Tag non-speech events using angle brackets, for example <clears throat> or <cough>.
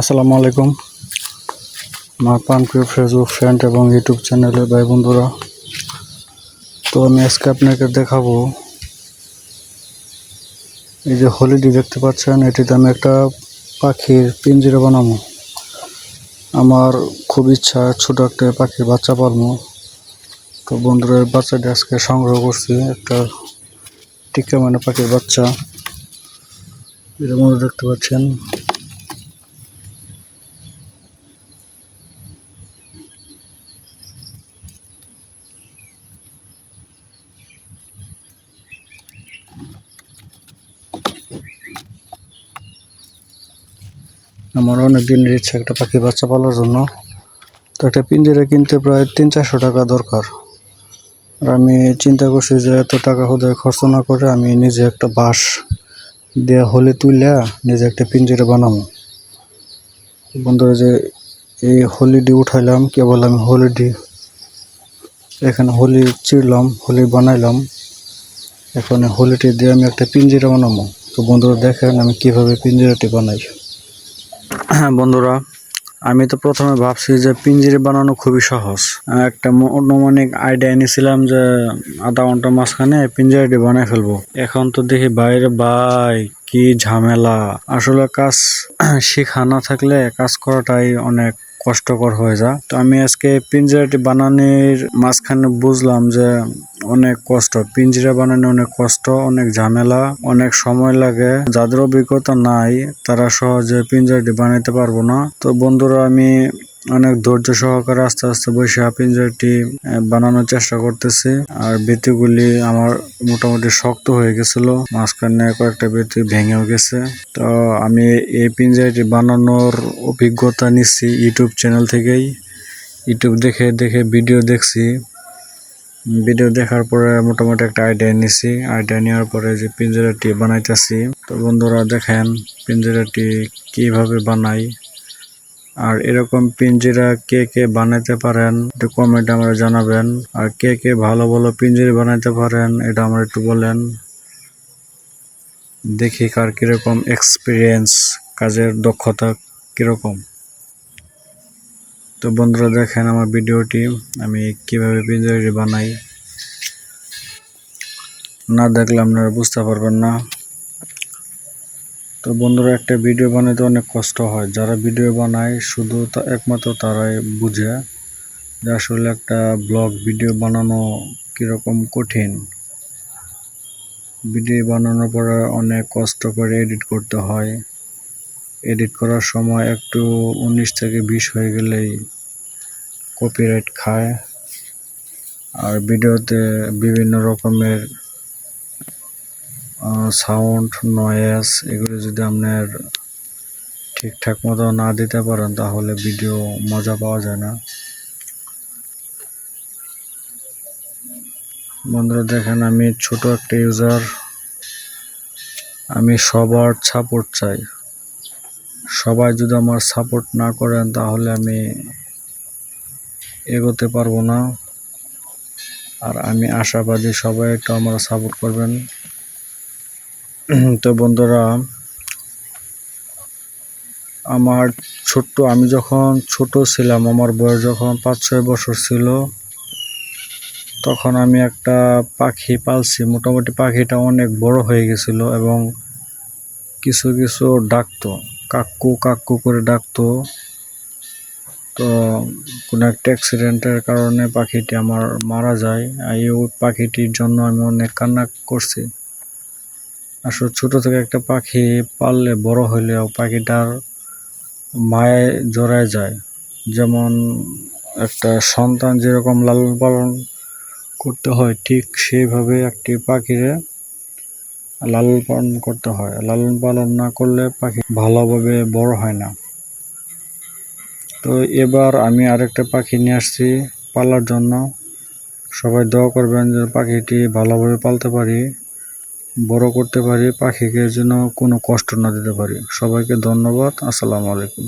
আসসালামু আলাইকুম। আমার প্রাণপ্রিয় ফেসবুক ফ্রেন্ড এবং ইউটিউব চ্যানেলের ভাই বন্ধুরা, তো আমি আজকে আপনাকে দেখাবো এই যে হলিডি দেখতে পাচ্ছেন এটিতে আমি একটা পাখির পিঞ্জিরা বানাবো। আমার খুব ইচ্ছা ছোট একটা পাখির বাচ্চা পালবো তো বন্ধুরা বাচ্চাটি আজকে সংগ্রহ করছি, একটা টিকা মানে পাখির বাচ্চা। এর মধ্যে দেখতে পাচ্ছেন আমার অনেক দিনের ইচ্ছা একটা পাখি বাচ্চা পালার জন্য। তো একটা পিঞ্জিরা কিনতে প্রায় তিন চারশো টাকা দরকার। আর আমি চিন্তা করছি যে এত টাকা হোদায় খরচ না করে আমি নিজে একটা বাঁশ দিয়ে হলে তুইলা নিজে একটা পিঞ্জিরা বানাবো বন্ধুরা যে এই হলিডি উঠাইলাম, কেবল আমি হলিডি এখানে হোলি চিরলাম, হোলি বানাইলাম। এখন হোলিটি দিয়ে আমি একটা পিঞ্জিরা বানাবো তো বন্ধুরা দেখেন আমি কীভাবে পিঞ্জিরাটি বানাই। <clears throat> বন্ধুরা, আমি তো প্রথমে ভাবছি যে পিঞ্জিরি বানানো খুবই সহজ। একটা অনুমানিক আইডিয়া নিয়েছিলাম যে আধা ঘণ্টার মাঝখানে পিঞ্জিরাটি বানাই ফেলব। এখন তো দেখি বাইরে বাই কি ঝামেলা। আসলে কাজ <clears throat> শেখা না থাকলে কাজ করাটাই অনেক কষ্টকর হয়ে যায়। তো আমি আজকে পিঞ্জিরাটি বানানোর মাঝখানে বুঝলাম যে অনেক কষ্ট, পিঞ্জিরা বানানো অনেক কষ্ট, অনেক ঝামেলা, অনেক সময় লাগে। যাদের অভিজ্ঞতা নাই, তারা সহজে পিঞ্জারটি বানাইতে পারব না। তো বন্ধুরা, আমি অনেক ধৈর্য সহকারে আস্তে আস্তে বসে পিঞ্জারটি বানানোর চেষ্টা করতেছি। আর বেতিগুলি আমার মোটামুটি শক্ত হয়ে গেছিল। মাঝখানে কয়েকটা বেতি ভেঙেও গেছে। তো আমি এই পিঞ্জারটি বানানোর অভিজ্ঞতা নিচ্ছি ইউটিউব চ্যানেল থেকেই। ইউটিউব দেখে দেখে ভিডিও দেখছি। ভিডিও দেখার পরে মোটামুটি একটা আইডিয়া নিছি। আইডিয়া নেওয়ার পরে যে পিঞ্জরাটি বানাইতেছি। তো বন্ধুরা দেখেন পিঞ্জরাটি কীভাবে বানাই। আর এরকম পিঞ্জিরা কে কে বানাইতে পারেন, একটু কমেন্ট আমরা জানাবেন। আর কে কে ভালো ভালো পিঞ্জিরি বানাইতে পারেন, এটা আমরা একটু বলেন। দেখি কার কীরকম এক্সপিরিয়েন্স কাজের দক্ষতা কীরকম। তো বন্ধুরা দেখেন আমার ভিডিওটি, আমি কীভাবে পিঞ্জারি বানাই। না দেখলে আপনারা বুঝতে পারবেন না। তো বন্ধুরা, একটা ভিডিও বানাইতে অনেক কষ্ট হয়। যারা ভিডিও বানায়, শুধু একমাত্র তারাই বুঝে যে আসলে একটা ব্লগ, ভিডিও বানানো কীরকম কঠিন। ভিডিও বানানোর পরে অনেক কষ্ট করে এডিট করতে হয়। এডিট করার সময় একটু উনিশ থেকে বিশ হয়ে গেলেই কপিরাইট খায় আর ভিডিওতে বিভিন্ন রকমের সাউন্ড নয়েস এগুলো যদি আপনার ঠিকঠাক মতো না দিতে পারেন তাহলে ভিডিও মজা পাওয়া যায় না। বন্ধুরা দেখেন আমি ছোট একটা ইউজার আমি সবার সাপোর্ট চাই। সবাই যদি আমার সাপোর্ট না করেন তাহলে আমি এগোতে পারব না। আর আমি আশাবাদী সবাই একটু আমার সাপোর্ট করবেন। তো বন্ধুরা, আমার ছোট্ট, আমি যখন ছোট ছিলাম, আমার বয়স যখন পাঁচ ছয় বছর ছিল, তখন আমি একটা পাখি পালছি। মোটামুটি পাখিটা অনেক বড় হয়ে গেছিল এবং কিছু কিছু ডাকতো কাক্কু কাক্কু করে ডাকতো। তো কোনো একটা অ্যাক্সিডেন্টের কারণে পাখিটি আমার মারা যায়। এই পাখিটির জন্য আমি অনেক কান্না করছি। আসলে ছোট থেকে একটা পাখি পাললে বড় হলেও পাখিটার মায়ে জড়ায় যায়। যেমন একটা সন্তান যেরকম লালন পালন করতে হয়, ঠিক সেইভাবে একটি পাখিরে লালন পালন করতে হয়। লালন পালন না করলে পাখি ভালোভাবে বড় হয় না। তো এবার আমি আরেকটা পাখি নিয়ে আসছি পালার জন্য। সবাই দোয়া করবেন যে পাখিটি ভালোভাবে পালতে পারি, বড় করতে পারি, পাখিকে যেন কোনো কষ্ট না দিতে পারি। সবাইকে ধন্যবাদ, আসসালামু আলাইকুম।